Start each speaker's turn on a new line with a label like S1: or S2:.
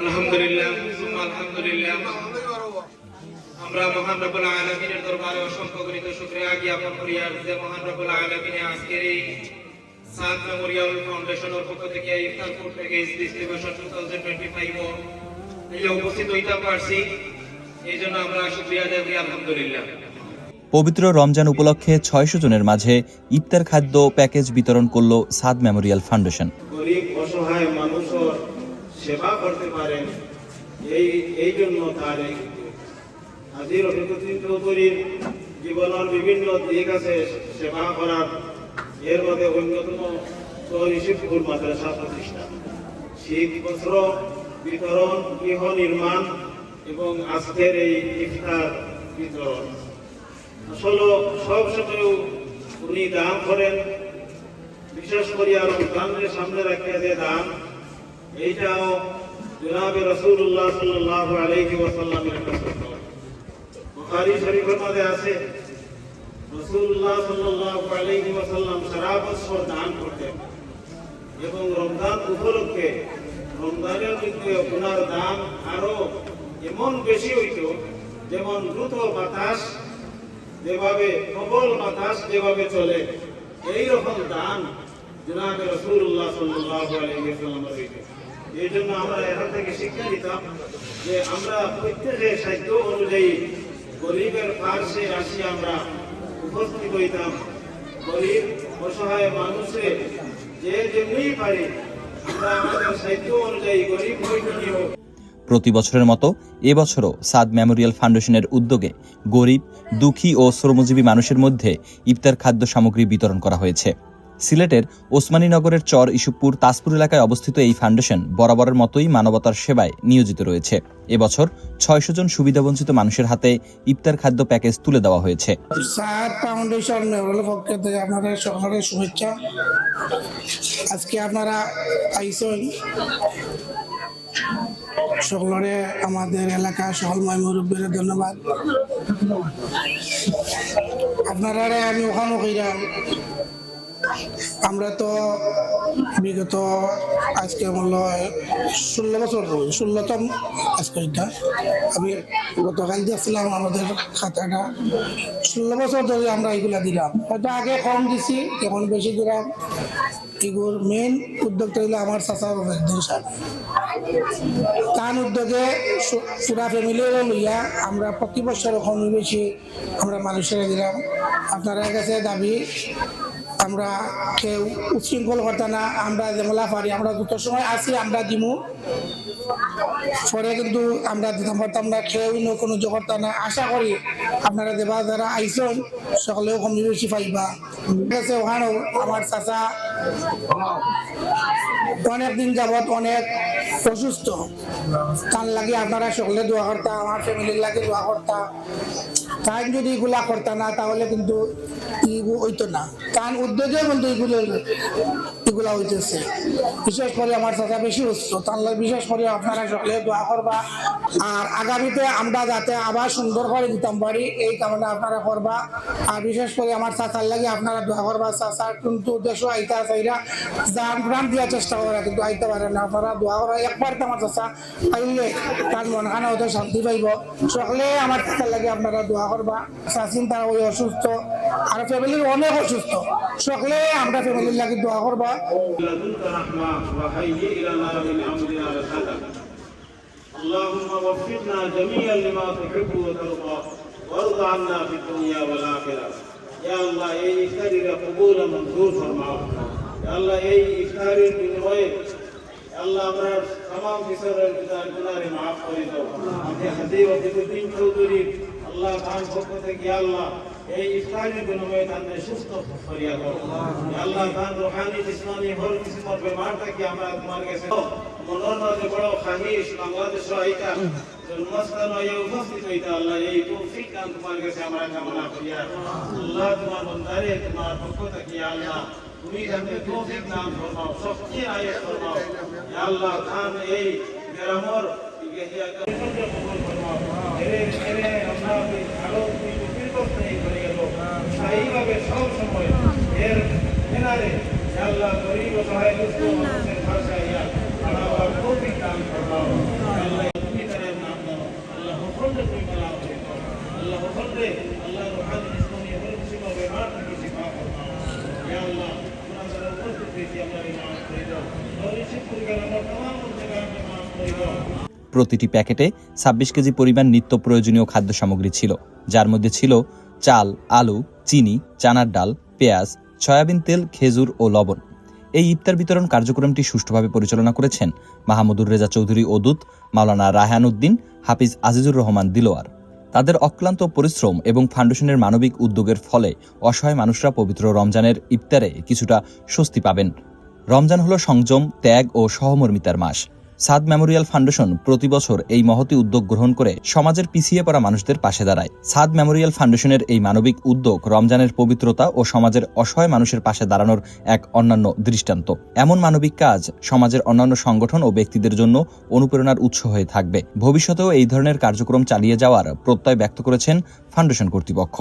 S1: আলহামদুলিল্লাহ আলহামদুলিল্লাহ আমরা মহান রব্বুল আলামিনের দরবারে অসংখ্য গণিত শুকরিয়া জ্ঞাপন করি আর যে মহান রব্বুল আলামিনে আজকের এই সাত মেমোরিয়াল ফাউন্ডেশনের পক্ষ থেকে ইফতার food package distribution two thousand twenty five এই উপস্থিত হইতে পারছি। এই জন্য আমরা শুক্রিয়া আদায় করি আলহামদুলিল্লাহ।
S2: পবিত্র রমজান উপলক্ষে ছয়শো জনের মাঝে ইফতার খাদ্য প্যাকেজ বিতরণ করল সাদ মেমোরিয়াল ফাউন্ডেশন।
S1: গরিব অসহায় মানুষের সেবা করতে পারেন। এই এই জন্য তার এই আজি রফিকুদ্দিন চৌধুরীর জীবনের বিভিন্ন দিক আছে সেবা করার। এর মধ্যে অন্যতম ঋষিপুর মাদ্রাসা প্রতিষ্ঠা। শীত বস্ত্র বিতরণ, গৃহ নির্মাণ এবং আজকের এই ইফতার বিতরণ। আসলে সব সময় উনি দান করেন। বিশেষ করে আর রমজানের সামনে রাখিয়া যে দান এইটাও জনাবে রসুল্লাহ সাল্লাহ আলাইহি ওয়াসাল্লামের একটা সত্য বুখারী শরীফের মধ্যে আছে রসুল্লাহ সাল্লাহ আলাইহি ওয়াসাল্লাম সারা বছর দান করতেন এবং রমজান উপলক্ষে রমজানের মধ্যে ওনার দান আরও এমন বেশি হইত, যেমন দ্রুত বাতাস যেভাবে, প্রবল বাতাস যেভাবে চলে এই রকম দান জনাবে রসুল্লাহ সাল্লাহ আলাইসাল্লামের হইত। এই জন্য আমরা এখান থেকে শিক্ষা নিতাম যে আমরা প্রত্যেকের সাহিত্য অনুযায়ী গরিবের আসি আমরা উপস্থিত হইতাম। গরিব অসহায় মানুষের যে যেমনি পারি আমরা আমাদের সাহিত্য অনুযায়ী গরিব
S2: প্রতি বছরের মতো এবছরও সাদ মেমোরিয়াল ফাউন্ডেশনের উদ্যোগে গরিব, দুঃখী ও শ্রমজীবী মানুষের মধ্যে ইফতার খাদ্য সামগ্রী বিতরণ করা হয়েছে। সিলেটের ওসমানীনগরের চর ইসুপুর তাজপুর এলাকায় অবস্থিত এই ফাউন্ডেশন বরাবরের মতোই মানবতার সেবায় নিয়োজিত রয়েছে। এবছর ছয়শো জন সুবিধাবঞ্চিত মানুষের হাতে ইফতার খাদ্য প্যাকেজ তুলে দেওয়া হয়েছে।
S3: আপনাদের আজকে আপনারা আইসন। সকলরে, আমাদের এলাকা সকল মুরব্বীর ধন্যবাদ। আপনারা, আমি ওখানে কইরাম আমরা তো বিগত আজকে মূল্য ষোলো বছর ষোলোতম আজকে আমি গতকাল দিয়েছিলাম আমাদের খাতাটা। ষোলো বছর ধরে আমরা এগুলা দিলাম। হয়তো আগে কম দিছি, এখন বেশি দিলাম। এগুলোর মেন উদ্যোগটা হলো আমার চাচার একদিন সাহেব। তার উদ্যোগে পুরা ফ্যামিলিও লইয়া আমরা প্রতি বছর কম বেশি আমরা মানুষেরা দিলাম। আপনারা কাছে দাবি আমরা কেউ উচ্ছৃঙ্খল করতে না, আমরা যেমলা পারি। আমরা দুটো সময় আসি আমরা দিমু। পরে কিন্তু আমরা দিতাম পারতাম না কেউ ন কোনো জগৎ না। আশা করি আপনারা দেবা যারা আইসন, সকলেও কম বেশি পাইবা। ওখানেও আমার চাচা অনেক দিন যাবত অনেক অসুস্থ। তার লাগে আপনারা সকলে দোয়া করতা আমার ফ্যামিলির লাগে দোয়া করতা তাই যদি এগুলা করতা না, তাহলে কিন্তু ইগু হইতো না। কান উদ্যোগে কিন্তু এগুলো এগুলা হইতেছে। বিশেষ করে আমার চাচা বেশি অসুস্থ তার বিশেষ করে আপনারা সকলে দোয়া করবা। আর আগামীতে আমরা যাতে আবার সুন্দর করে দিতাম পারি এই কারণে আপনারা করবা। আর বিশেষ করে আমার চাচার লাগে আপনারা দোয়া করবা, চাচার কিন্তু দেশও আইতা চাইরা যান প্রাণ দেওয়ার চেষ্টা করা, কিন্তু আইতে পারে না। আপনারা দোয়া করা একবার তো আমার চাচা পাইলে তার মন খানা হতে শান্তি পাইব। সকলে আমার চাচার লাগে আপনারা দোয়া করবা। চাচিন তারা ওই অসুস্থ, আর ফ্যামিলির অনেক অসুস্থ। সকলে আমরা ফ্যামিলির লাগে দোয়া করবা।
S1: لدنك رحمة وهيئ لنا من أمرنا رشدا اللهم وفقنا جميعا لما تحب وترضى وارض عنا في الدنيا والآخرة يا الله এই ইফতারির কবুল মঞ্জুর ফরমাও يا الله এই ইফতারির বিনিময়ে আল্লাহ আমরা तमाम কিশোরের পিতার গুনাহে মাফ করে দাও আমি হাজির ওয়াজিবুদ্দিন চৌধুরী আল্লাহ খান পক্ষ থেকে ইয়া আল্লাহ এই ইফতারের বিনিময়ে তাদের সুস্থ করিয়া দাও আল্লাহ খান রোহানি জিসমানি হর কিসমত বেমার থাকি আমরা তোমার কাছে মধ্যে বড় খাহিস বাংলাদেশ আইতা জন্মস্থান হয়ে উপস্থিত হইতে আল্লাহ এই তৌফিক দান তোমার কাছে আমরা কামনা করিয়া আল্লাহ তোমার বন্দারে, তোমার পক্ষ থেকে আল্লাহ তুমি তাদের তৌফিক দান ফরমাও, শক্তি আয়াত ফরমাও। আল্লাহ খান এই গ্রামর এইভাবে সব সময় এর কিনারে আল্লাহ গরিব ও সহায় দুষ্ট মানুষের ভাষা ইয়া আল্লাহ কবি দান করো আল্লাহ তুমি তার নাম দাও। আল্লাহ হকরে তুমি কলাও আল্লাহ হকরে আল্লাহ রুহানি ইসলামী হর কিসিম বেমার থেকে শিফা করো ইয়া আল্লাহ তোমার সারা উপস্থিত হয়েছি আল্লাহ ইমাম করে দাও। গরিব আমার तमाम জায়গায় মাফ করে দাও।
S2: প্রতিটি প্যাকেটে ছাব্বিশ কেজি পরিমাণ নিত্য প্রয়োজনীয় খাদ্য সামগ্রী ছিল, যার মধ্যে ছিল চাল, আলু, চিনি, চানার ডাল, পেঁয়াজ, সয়াবিন তেল, খেজুর ও লবণ। এই ইফতার বিতরণ কার্যক্রমটি সুষ্ঠুভাবে পরিচালনা করেছেন মাহমুদুর রেজা চৌধুরী ওদুত মাওলানা রায়হান উদ্দিন, হাফিজ আজিজুর রহমান দিলোয়ার। তাদের অক্লান্ত পরিশ্রম এবং ফাউন্ডেশনের মানবিক উদ্যোগের ফলে অসহায় মানুষরা পবিত্র রমজানের ইফতারে কিছুটা স্বস্তি পাবেন। রমজান হলো সংযম, ত্যাগ ও সহমর্মিতার মাস। সাদ মেমোরিয়াল ফাউন্ডেশন প্রতি বছর এই মহতি উদ্যোগ গ্রহণ করে সমাজের পিছিয়ে পড়া মানুষদের পাশে দাঁড়ায়। সাদ মেমোরিয়াল ফাউন্ডেশনের এই মানবিক উদ্যোগ রমজানের পবিত্রতা ও সমাজের অসহায় মানুষের পাশে দাঁড়ানোর এক অন্যান্য দৃষ্টান্ত। এমন মানবিক কাজ সমাজের অন্যান্য সংগঠন ও ব্যক্তিদের জন্য অনুপ্রেরণার উৎস হয়ে থাকবে। ভবিষ্যতেও এই ধরনের কার্যক্রম চালিয়ে যাওয়ার প্রত্যয় ব্যক্ত করেছেন ফাউন্ডেশন কর্তৃপক্ষ।